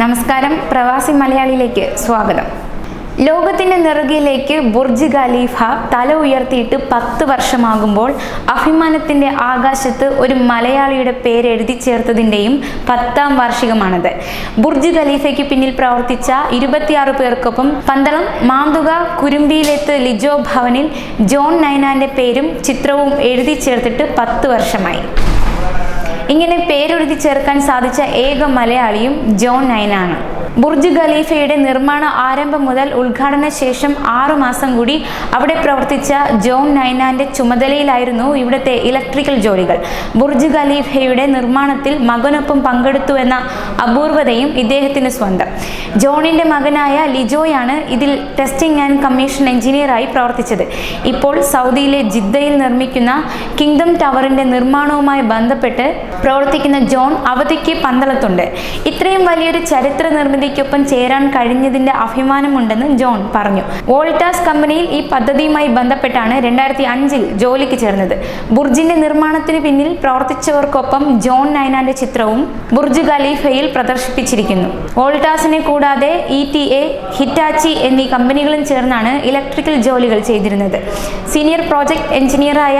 നമസ്കാരം. പ്രവാസി മലയാളിയിലേക്ക് സ്വാഗതം. ലോകത്തിന്റെ നെറുകയിലേക്ക് ബുർജ് ഖലീഫ തല ഉയർത്തിയിട്ട് പത്ത് വർഷമാകുമ്പോൾ അഭിമാനത്തിന്റെ ആകാശത്ത് ഒരു മലയാളിയുടെ പേര് എഴുതി ചേർത്തതിന്റെയും പത്താം വാർഷികമാണത്. ബുർജ് ഖലീഫയ്ക്ക് പിന്നിൽ പ്രവർത്തിച്ച ഇരുപത്തിയാറ് പേർക്കൊപ്പം പന്തളം മാന്തുക കുരുമ്പിയിലെത്ത് ലിജോ ഭവനിൽ ജോൺ നൈനാന്റെ പേരും ചിത്രവും എഴുതി ചേർത്തിട്ട് പത്ത് വർഷമായി. ഇങ്ങനെ പേരെഴുതി ചേർക്കാൻ സാധിച്ച ഏക മലയാളിയും ജോൺ നൈനാണ് ബുർജ് ഖലീഫയുടെ നിർമ്മാണ ആരംഭം മുതൽ ഉദ്ഘാടന ശേഷം ആറു മാസം കൂടി അവിടെ പ്രവർത്തിച്ച ജോൺ നൈനാന്റെ ചുമതലയിലായിരുന്നു ഇവിടുത്തെ ഇലക്ട്രിക്കൽ ജോലികൾ. ബുർജ് ഖലീഫയുടെ നിർമ്മാണത്തിൽ മകനൊപ്പം പങ്കെടുത്തു എന്ന അപൂർവതയും ഇദ്ദേഹത്തിന് സ്വന്തം. ജോണിന്റെ മകനായ ലിജോയാണ് ഇതിൽ ടെസ്റ്റിംഗ് ആൻഡ് കമ്മീഷൻ എഞ്ചിനീയറായി പ്രവർത്തിച്ചത്. ഇപ്പോൾ സൗദിയിലെ ജിദ്ദയിൽ നിർമ്മിക്കുന്ന കിങ്ഡം ടവറിന്റെ നിർമ്മാണവുമായി ബന്ധപ്പെട്ട് പ്രവർത്തിക്കുന്ന ജോൺ അവധിക്ക് പന്തളത്തുണ്ട്. ഇത്രയും വലിയൊരു ചരിത്ര നിർമ്മിതിക്കൊപ്പം ചേരാൻ കഴിഞ്ഞതിന്റെ അഭിമാനമുണ്ടെന്ന് ജോൺ പറഞ്ഞു. വോൾട്ടാസ് കമ്പനിയിൽ ഈ പദ്ധതിയുമായി ബന്ധപ്പെട്ടാണ് രണ്ടായിരത്തി അഞ്ചിൽ ജോലിക്ക് ചേർന്നത്. ബുർജിന്റെ നിർമ്മാണത്തിന് പിന്നിൽ പ്രവർത്തിച്ചവർക്കൊപ്പം ജോൺ നൈനാന്റെ ചിത്രവും ബുർജ് ഖലീഫയിൽ പ്രദർശിപ്പിച്ചിരിക്കുന്നു. വോൾട്ടാസിനെ കൂടാതെ ഇ ടി എ ഹിറ്റാച്ചി എന്നീ കമ്പനികളും ചേർന്നാണ് ഇലക്ട്രിക്കൽ ജോലികൾ ചെയ്തിരുന്നത്. സീനിയർ പ്രോജക്ട് എഞ്ചിനീയറായ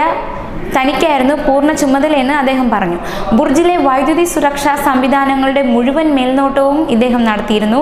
തനിക്കായിരുന്നു പൂർണ ചുമതലയെന്ന് അദ്ദേഹം പറഞ്ഞു. ബുർജിലെ വൈദ്യുതി സുരക്ഷാ സംവിധാനങ്ങളുടെ മുഴുവൻ മേൽനോട്ടവും ഇദ്ദേഹം നടത്തിയിരുന്നു.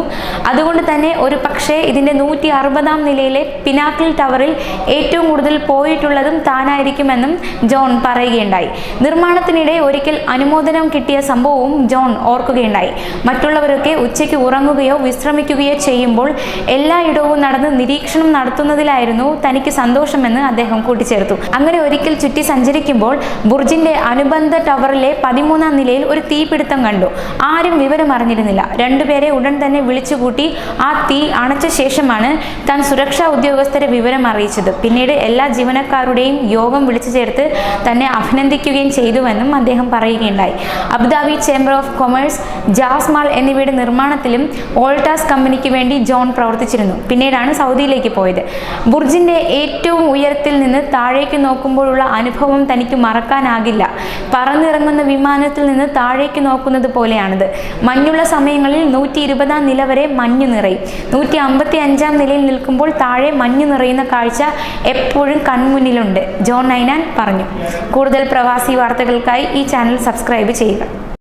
അതുകൊണ്ട് തന്നെ ഒരു പക്ഷേ ഇതിന്റെ നൂറ്റി അറുപതാം നിലയിലെ പിനാക്കിൾ ടവറിൽ ഏറ്റവും കൂടുതൽ പോയിട്ടുള്ളതും താനായിരിക്കുമെന്നും ജോൺ പറയുകയുണ്ടായി. നിർമ്മാണത്തിനിടെ ഒരിക്കൽ അനുമോദനം കിട്ടിയ സംഭവവും ജോൺ ഓർക്കുകയുണ്ടായി. മറ്റുള്ളവരൊക്കെ ഉച്ചയ്ക്ക് ഉറങ്ങുകയോ വിശ്രമിക്കുകയോ ചെയ്യുമ്പോൾ എല്ലായിടവും നടന്ന് നിരീക്ഷണം നടത്തുന്നതിലായിരുന്നു തനിക്ക് സന്തോഷമെന്ന് അദ്ദേഹം കൂട്ടിച്ചേർത്തു. അങ്ങനെ ഒരിക്കൽ ചുറ്റി സഞ്ചരിക്കുമ്പോൾ ബുർജിന്റെ അനുബന്ധ ടവറിലെ പതിമൂന്നാം നിലയിൽ ഒരു തീപിടുത്തം കണ്ടു. ആരും വിവരം അറിഞ്ഞിരുന്നില്ല. രണ്ടുപേരെ ഉടൻ തന്നെ വിളിച്ചുകൂട്ടി ആ തീ അണച്ച ശേഷമാണ് താൻ സുരക്ഷാ ഉദ്യോഗസ്ഥരെ വിവരം അറിയിച്ചത്. പിന്നീട് എല്ലാ ജീവനക്കാരുടെയും യോഗം വിളിച്ചു ചേർത്ത് തന്നെ അഭിനന്ദിക്കുകയും ചെയ്തുവെന്നും അദ്ദേഹം പറയുകയുണ്ടായി. Abu Dhabi chamber of commerce jazz mall എന്നിവയുടെ നിർമ്മാണത്തിലും ഓൾട്ടാസ് കമ്പനിക്ക് വേണ്ടി ജോൺ പ്രവർത്തിച്ചിരുന്നു. പിന്നീടാണ് സൗദിയിലേക്ക് പോയത്. ബുർജിന്റെ ഏറ്റവും ഉയരത്തിൽ നിന്ന് താഴേക്ക് നോക്കുമ്പോഴുള്ള അനുഭവം തനിക്ക് മറക്കാനാകില്ല. പറന്നിറങ്ങുന്ന വിമാനത്തിൽ നിന്ന് താഴേക്ക് നോക്കുന്നത് പോലെയാണിത്. മഞ്ഞുള്ള സമയങ്ങളിൽ നൂറ്റി ഇരുപതാം നില വരെ മഞ്ഞ് നിറയും. നൂറ്റി അമ്പത്തി അഞ്ചാം നിലയിൽ നിൽക്കുമ്പോൾ താഴെ മഞ്ഞ് നിറയുന്ന കാഴ്ച എപ്പോഴും കൺമുന്നിലുണ്ട്. ജോൺ നൈനാൻ പറഞ്ഞു. കൂടുതൽ പ്രവാസി വാർത്തകൾക്കായി ഈ ചാനൽ സബ്സ്ക്രൈബ് ചെയ്യുക.